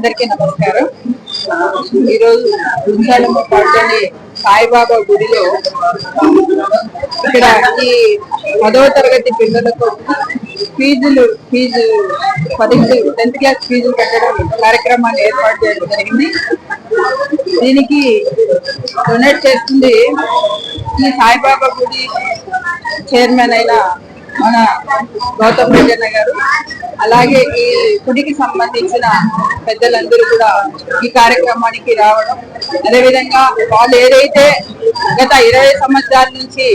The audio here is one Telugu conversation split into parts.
అందరికీ నమస్కారం. ఈరోజు గుంజాలమ్మ పట్టణి సాయిబాబా గుడిలో ఇక్కడ ఈ పదవ తరగతి పిల్లలకు ఫీజులు ఫీజు పదిహేను టెన్త్ క్లాస్ ఫీజులు కట్టడం కార్యక్రమాన్ని ఏర్పాటు చేయడం జరిగింది. దీనికి డొనేట్ చేస్తుంది ఈ సాయిబాబా గుడి చైర్మన్ అయిన మన గౌతమ్ రెడ్డి గారు. అలాగే ఈ గుడికి సంబంధించిన పెద్దలందరూ కూడా ఈ కార్యక్రమానికి రావడం. అదేవిధంగా వాళ్ళు ఏదైతే గత ఇరవై సంవత్సరాల నుంచి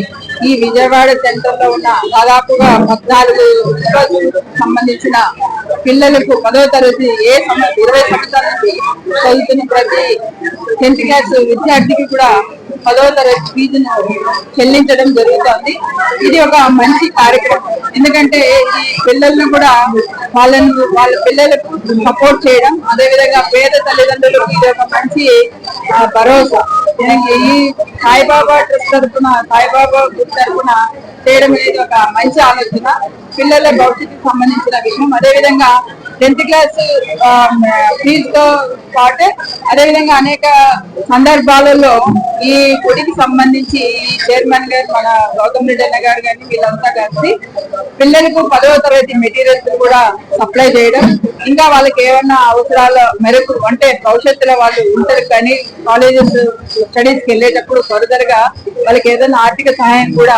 ఈ విజయవాడ సెంటర్లో ఉన్న దాదాపుగా పద్నాలుగు సంబంధించిన పిల్లలకు పదో తరగతి ఏ సంవత్సరం ఇరవై సంవత్సరాల నుంచి చదువుతున్న ప్రతి టెన్త్ క్లాస్ విద్యార్థికి కూడా పదో తరగతి ఫీజును చెల్లించడం జరుగుతోంది. ఇది ఒక మంచి కార్యక్రమం. ఎందుకంటే ఈ పిల్లలను కూడా వాళ్ళను వాళ్ళ పిల్లలకు సపోర్ట్ చేయడం అదేవిధంగా పేద తల్లిదండ్రులకు ఇది ఒక మంచి భరోసా. ఈ సాయిబాబా ట్రస్ట్ తరఫున సాయిబాబా గ్రూప్ తరఫున చేయడం అనేది ఒక మంచి ఆలోచన. పిల్లల భవిష్యత్తుకు సంబంధించిన విషయం. అదేవిధంగా టెన్త్ క్లాస్ ఫీజుతో పాటు అదేవిధంగా అనేక సందర్భాలలో ఈ గుడికి సంబంధించి ఈ చైర్మన్ గారు మన గౌతమ్ రెడ్డి అన్న గారు కానీ వీళ్ళంతా కలిసి పిల్లలకు పదవ తరగతి మెటీరియల్స్ కూడా సప్లై చేయడం ఇంకా వాళ్ళకి ఏమన్నా అవసరాల మేరకు అంటే భవిష్యత్తులో వాళ్ళు ఇంటర్ కానీ కాలేజెస్ స్టడీస్కి వెళ్ళేటప్పుడు ఫర్దర్గా వాళ్ళకి ఏదైనా ఆర్థిక సహాయం కూడా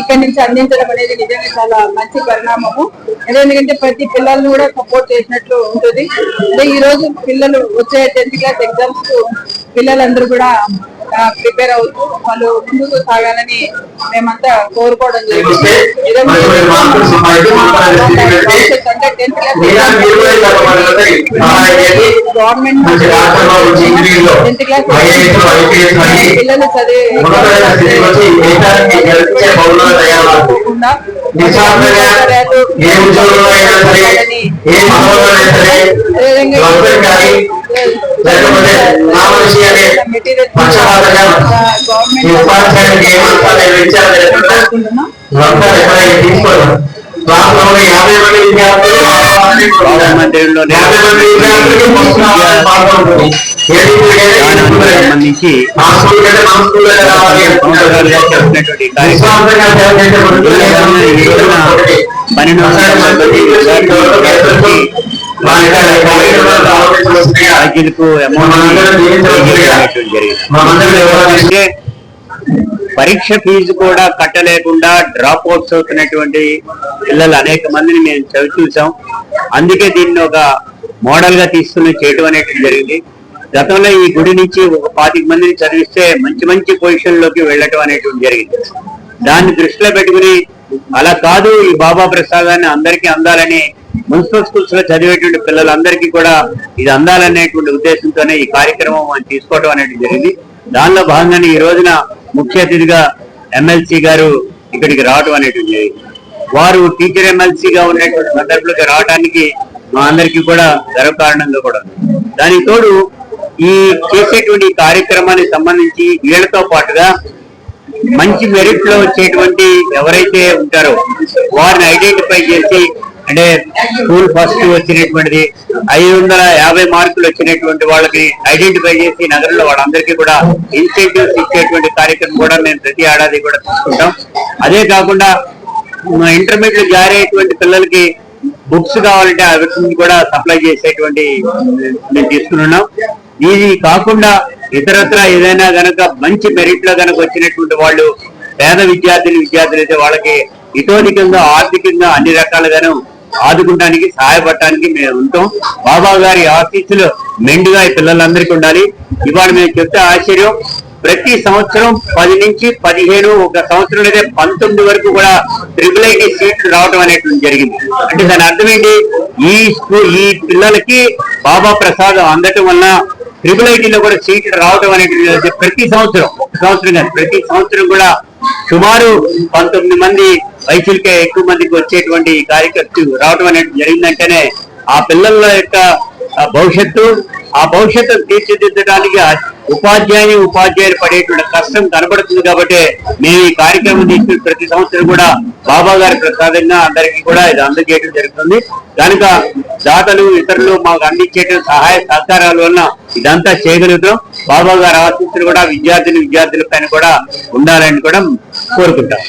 ఇక్కడి నుంచి అందించడం అనేది నిజంగా చాలా మంచి పరిణామము. ఎందుకంటే ప్రతి పిల్లల్ని కూడా సపోర్ట్ చేసినట్లు ఉంటుంది. ఈ రోజు పిల్లలు వచ్చే టెన్త్ క్లాస్ ఎగ్జామ్స్ పిల్లలందరూ కూడా ప్రిపేర్ అవుతూ వాళ్ళు ముందుకు సాగాలని మేమంతా కోరుకోవడం జరిగింది. గవర్నమెంట్ టెన్త్ క్లాస్ పిల్లలు ఉన్నతమైన ఏ ఏ లేకపోతే నా మనిషి అనే పక్షపాతంగా ఈ ఉపాధ్యాయునికి ఏ మతాలు ఏ విషయాలు లేకుండా లంచాలు ఎక్కడైనా తీసుకోవడం ఉన్న యాభై మంది విద్యార్థులు యాభై మంది విద్యార్థులకి పాల్గొంటుంది ఏది జ్ఞానానికి సంబంధించి మా స్కూల్ కంటే మా స్కూల్లో రావాలి? పన్నెండు వందల మంది విద్యార్థులకి అమౌంట్ పరీక్ష ఫీజు కూడా కట్టలేకుండా డ్రాప్ అవుట్స్ అవుతున్నటువంటి పిల్లలు అనేక మందిని మేము చవి చూసాం. అందుకే దీన్ని ఒక మోడల్గా తీసుకుని చేయడం అనేది జరిగింది. గతంలో ఈ గుడి నుంచి ఒక పాతిక మందిని చదివిస్తే మంచి మంచి పొజిషన్లోకి వెళ్ళటం అనేటువంటి జరిగింది. దాన్ని దృష్టిలో పెట్టుకుని అలా కాదు ఈ బాబా ప్రసాదాన్ని అందరికీ అందాలని మున్సిపల్ స్కూల్స్లో చదివేటువంటి పిల్లలందరికీ కూడా ఇది అందాలనేటువంటి ఉద్దేశంతోనే ఈ కార్యక్రమం మనం తీసుకోవడం అనేది జరిగింది. దానిలో భాగంగానే ఈ రోజున ముఖ్య అతిథిగా ఎమ్మెల్సీ గారు ఇక్కడికి రావడం అనేటువంటి జరిగింది. వారు టీచర్ ఎమ్మెల్సీగా ఉన్నటువంటి సందర్భంలోకి రావడానికి మా అందరికీ కూడా గర్వకారణంగా కూడా ఉంది. దానికి తోడు ఈ చేసేటువంటి కార్యక్రమానికి సంబంధించి వీళ్ళతో పాటుగా మంచి మెరిట్లో వచ్చేటువంటి ఎవరైతే ఉంటారో వారిని ఐడెంటిఫై చేసి అంటే స్కూల్ ఫస్ట్ వచ్చినటువంటిది ఐదు వందల యాభై మార్కులు వచ్చినటువంటి వాళ్ళకి ఐడెంటిఫై చేసి నగరంలో వాళ్ళందరికీ కూడా ఇన్సెంటివ్స్ ఇచ్చేటువంటి కార్యక్రమం కూడా మేము ప్రతి ఏడాది కూడా తీసుకుంటాం. అదే కాకుండా ఇంటర్మీడియట్ జారీ అయ్యేటువంటి పిల్లలకి బుక్స్ కావాలంటే అవి కూడా సప్లై చేసేటువంటి మేము తీసుకున్నాం ఇది కాకుండా ఇతరత్ర ఏదైనా గనక మంచి మెరిట్లో గనక వచ్చినటువంటి వాళ్ళు పేద విద్యార్థులు విద్యార్థులు అయితే వాళ్ళకి ఇతోధికంగా ఆర్థికంగా అన్ని రకాలుగాను ఆదుకుంటానికి సహాయపడటానికి మేము ఉంటాం. బాబా గారి ఆఫీసులు మెండుగా ఈ పిల్లలందరికీ ఉండాలి. ఇవాళ మేము చెప్తే ఆశ్చర్యం. ప్రతి సంవత్సరం పది నుంచి పదిహేను ఒక సంవత్సరం అయితే పంతొమ్మిది వరకు కూడా ట్రిపుల్ ఐటీ సీట్లు రావడం అనేటువంటి జరిగింది. అంటే దాని అర్థం ఏంటి? ఈ స్కూల్ ఈ పిల్లలకి బాబా ప్రసాదం అందటం వల్ల ట్రిపుల్ ఐటీలో కూడా సీట్లు రావడం అనేది ప్రతి సంవత్సరం ఒక సంవత్సరం కాదు ప్రతి సంవత్సరం కూడా సుమారు పంతొమ్మిది మంది వయసులకే ఎక్కువ మందికి వచ్చేటువంటి కార్యకర్తలు రావడం అనేది జరిగిందంటేనే ఆ పిల్లల యొక్క ఆ భవిష్యత్తు ఆ భవిష్యత్తును తీర్చిదిద్దడానికి ఆ ఉపాధ్యాయుని ఉపాధ్యాయులు పడేటువంటి కష్టం కనబడుతుంది కాబట్టి మేము ఈ కార్యక్రమం తీసుకుని ప్రతి సంవత్సరం కూడా బాబా గారి ప్రసాదంగా అందరికీ కూడా ఇది అందజేయడం జరుగుతుంది. కనుక దాతలు ఇతరులు మాకు అందించేట సహాయ సహకారాల వల్ల ఇదంతా చేయగలుగుతాం. బాబా గారు ఆశిస్తులు కూడా విద్యార్థులు విద్యార్థుల పైన కూడా ఉండాలని కూడా కోరుకుంటాం.